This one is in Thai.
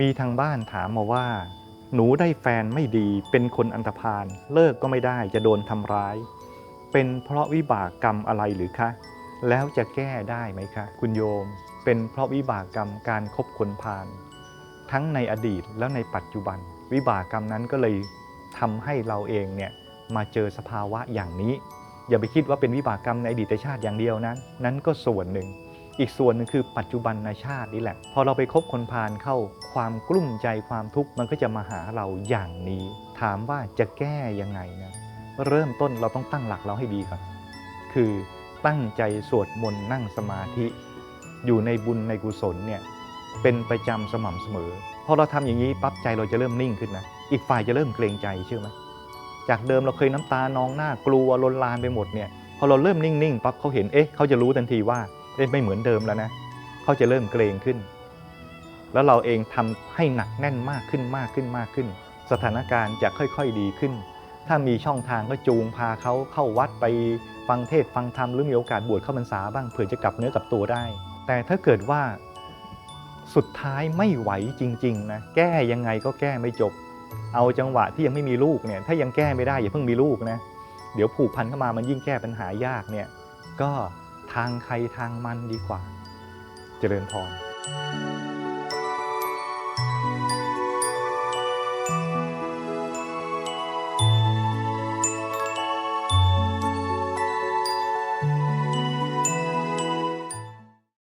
มีทางบ้านถามมาว่า หนูได้แฟนไม่ดี เป็นคนอันธพาลเลิกก็ไม่ได้จะโดนทำร้าย เป็นเพราะวิบากกรรมอะไรหรือคะ แล้วจะแก้ได้ไหมคะ คุณโยม เป็นเพราะวิบากกรรมการคบคนพาลทั้งในอดีตแล้วในปัจจุบัน วิบากกรรมนั้นก็เลยทำให้เราเองเนี่ยมาเจอสภาวะอย่างนี้ อย่าไปคิดว่าเป็นวิบากกรรมในอดีตชาติอย่างเดียวนั้น นั้นก็ส่วนหนึ่ง อีกส่วนหนึ่งคือปัจจุบันชาตินี่แหละ พอเราไปคบคนพาลเข้าความกลุ้มใจความทุกข์มันก็จะมาหาเราอย่างนี้ ถามว่าจะแก้ยังไงนะเริ่มต้นเราต้องตั้งหลักเราให้ดีก่อนคือตั้งใจสวดมนต์นั่งสมาธิ อยู่ในบุญในกุศลเนี่ยเป็นประจำสม่ำเสมอพอเราทำอย่างนี้ปั๊บใจเราจะเริ่มนิ่งขึ้นนะอีกฝ่ายจะเริ่มเกรงใจเชื่อไหมจากเดิมเราเคยน้ำตานองหน้ากลัวลนลานไปหมดเนี่ยพอเราเริ่มนิ่งๆปั๊บเขาเห็นเอ๊ะเขาจะรู้ทันทีว่า ไม่เหมือนเดิมแล้วนะเขาจะเริ่มเกรงขึ้น แล้วเราเองทำให้หนักแน่นมากขึ้นมากขึ้นมากขึ้น สถานการณ์จะค่อยๆดีขึ้น ถ้ามีช่องทางก็จูงพาเขาเข้าวัดไปฟังเทศฟังธรรมหรือมีโอกาสบวชเข้าพรรษาบ้างเผื่อจะกลับเนื้อกลับตัวได้ แต่ถ้าเกิดว่าสุดท้ายไม่ไหวจริงๆนะแก้ยังไงก็แก้ไม่จบ เอาจังหวะที่ยังไม่มีลูกเนี่ยถ้ายังแก้ไม่ได้อย่าเพิ่งมีลูกนะเดี๋ยวผูกพันเข้ามามันยิ่งแก้ปัญหายากเนี่ยก็ ทางใครทางมันดีกว่า เจริญพร